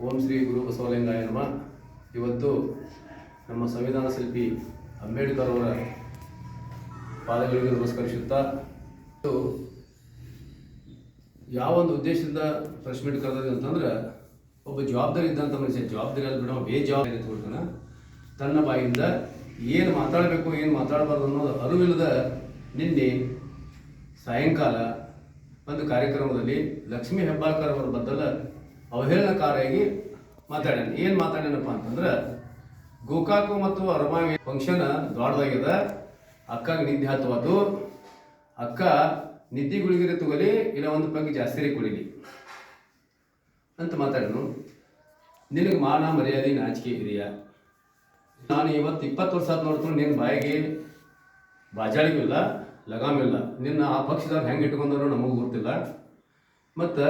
ಓಂ ಶ್ರೀ ಗುರು ಬಸವಲಿಂಗಾಯ ನಮ. ಇವತ್ತು ನಮ್ಮ ಸಂವಿಧಾನ ಶಿಲ್ಪಿ ಅಂಬೇಡ್ಕರ್ ಅವರ ಪಾದಗಳಿಗೆ ನಮಸ್ಕರಿಸುತ್ತಾ ಯಾವ ಒಂದು ಉದ್ದೇಶದಿಂದ ಪ್ರೆಸ್ ಮೀಟ್ ಅಂತಂದ್ರೆ, ಒಬ್ಬ ಜವಾಬ್ದಾರಿ ಇದ್ದಂಥ ಮನುಷ್ಯ ಜವಾಬ್ದಾರಿ ಅಲ್ಲಿ ಬಿಡೋ ಬೇಜವಾಬ್ದಾರಿ ತಗೊಳ್ತಾನೆ ತನ್ನ ಬಾಯಿಂದ ಏನು ಮಾತಾಡಬೇಕು, ಏನು ಮಾತಾಡಬಾರ್ದು ಅನ್ನೋದು ಅರಿವಿಲ್ಲದ ನಿನ್ನೆ ಸಾಯಂಕಾಲ ಒಂದು ಕಾರ್ಯಕ್ರಮದಲ್ಲಿ ಲಕ್ಷ್ಮೀ ಹೆಬ್ಬಾಳ್ಕರ್ ಅವರ ಬದಲ ಅವಹೇಳನಕಾರಿಯಾಗಿ ಮಾತಾಡ್ಯಾನ. ಏನು ಮಾತಾಡ್ಯಾನಪ್ಪ ಅಂತಂದ್ರೆ, ಗೋಕಾಕು ಮತ್ತು ಅರಮಾವಿ ಫಂಕ್ಷನ್ ದೊಡ್ಡದಾಗ್ಯದ ಅಕ್ಕಗೆ ನಿದ್ದೆ ಹತ್ತುವತ್ತು. ಅಕ್ಕ ನಿದ್ದೆ ಗುಳಿಗಿರಿ ತಗೊಲಿ, ಇಲ್ಲ ಒಂದು ಪಗ್ ಜಾಸ್ತಿ ಕುಡಿಲಿ ಅಂತ ಮಾತಾಡನು ನಿನಗೆ ಮಾನ, ಮರ್ಯಾದೆ, ನಾಚಿಕೆ ಇದೆಯಾ? ನಾನು ಇವತ್ತು ಇಪ್ಪತ್ತು ವರ್ಷ ಆದ ನೋಡ್ತೀನಿ ನಿನ್ನ ಬಾಯಿಗೆ ಬಾಜಾಳಿಗೂ ಇಲ್ಲ, ಲಗಾಮ್ ಇಲ್ಲ. ನಿನ್ನ ಆ ಪಕ್ಷದಾಗ ಹೆಂಗೆ ಇಟ್ಕೊಂಡ್ರು ನಮಗೂ ಗೊತ್ತಿಲ್ಲ. ಮತ್ತು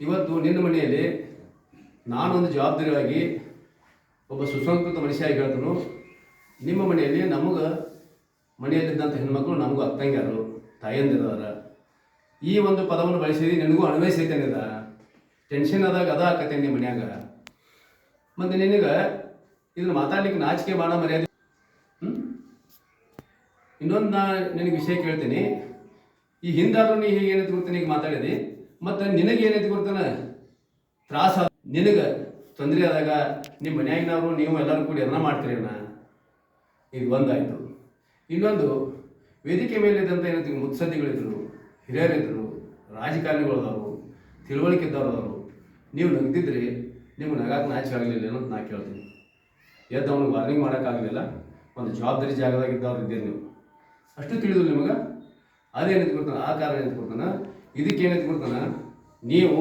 ಇವತ್ತು ನಿನ್ನ ಮನೆಯಲ್ಲಿ ನಾನೊಂದು ಜವಾಬ್ದಾರಿಯಾಗಿ ಒಬ್ಬ ಸುಸಂಸ್ಕೃತ ಮನುಷ್ಯಾಗಿ ಹೇಳ್ತನು. ನಿಮ್ಮ ಮನೆಯಲ್ಲಿ ನಮಗೆ ಮನೆಯಲ್ಲಿದ್ದಂಥ ಹೆಣ್ಮಕ್ಳು ನಮಗೂ ಅತ್ತಂಗ್ಯಾರು ತಾಯಂದಿರದಾರ ಈ ಒಂದು ಪದವನ್ನು ಬಳಸಿದಿ ನಿನಗೂ ಅನ್ವಯಿಸೈತೇನಿದ ಟೆನ್ಷನ್ ಆದಾಗ ಅದ ಆಕತೆ ನಿಮ್ಮ ಮನ್ಯಾಗ. ಮತ್ತು ನಿನಗೆ ಇದನ್ನ ಮಾತಾಡ್ಲಿಕ್ಕೆ ನಾಚಿಕೆ ಭಾಳ ಮರ್ಯಾದೆ? ಇನ್ನೊಂದು ನಾ ನಿನಗೆ ವಿಷಯ ಕೇಳ್ತೀನಿ. ಈ ಹಿಂದಾದ್ರೂ ನೀ ಹೇಗೆ ಏನೈತಿ ಗೊತ್ತಾನೆ ಈಗ ಮಾತಾಡಿದಿ? ಮತ್ತು ನಿನಗೆ ಏನೈತಿ ಗೊತ್ತಾನ? ತ್ರಾಸ. ನಿನಗೆ ತೊಂದರೆ ಆದಾಗ ನಿಮ್ಮ ಮನ್ಯಾಗಿನವರು, ನೀವು ಎಲ್ಲರೂ ಕೂಡಿ ಎಲ್ಲ ಮಾಡ್ತೀರಿ ಅಣ್ಣ. ಇದು ಒಂದಾಯಿತು. ಇನ್ನೊಂದು, ವೇದಿಕೆ ಮೇಲೆ ಇದ್ದಂಥ ಏನೈತಿ ಮುತ್ಸದ್ದಿಗಳಿದ್ರು ಹಿರಿಯರಿದ್ದರು ರಾಜಕಾರಣಿಗಳು ಅದಾರು, ತಿಳುವಳಿಕೆ ಇದ್ದವ್ರು ಅದಾರು. ನೀವು ನಗ್ದಿದ್ರೆ ನಿಮ್ಗೆ ನಗಾಕ ನಾಚಿಕೆ ಆಗಲಿಲ್ಲ ಅನ್ನೋದು ನಾ ಕೇಳ್ತೀನಿ. ಎದ್ದು ಅವ್ನಿಗೆ ವಾರ್ನಿಂಗ್ ಮಾಡೋಕ್ಕಾಗಲಿಲ್ಲ ಒಂದು ಜವಾಬ್ದಾರಿ ಜಾಗದಾಗ ಇದ್ದವ್ರು ಇದ್ದೀರಿ ನೀವು. ಅಷ್ಟು ತಿಳಿದು ನಿಮಗೆ. ಅದೇನೈತಿ ಕೊಡ್ತಾನೆ ಆ ಕಾರಣ ಏನಂತ ಕೊಡ್ತಾನೆ ಇದಕ್ಕೆ ಏನಂತ ಕೊಡ್ತಾನೆ ನೀವು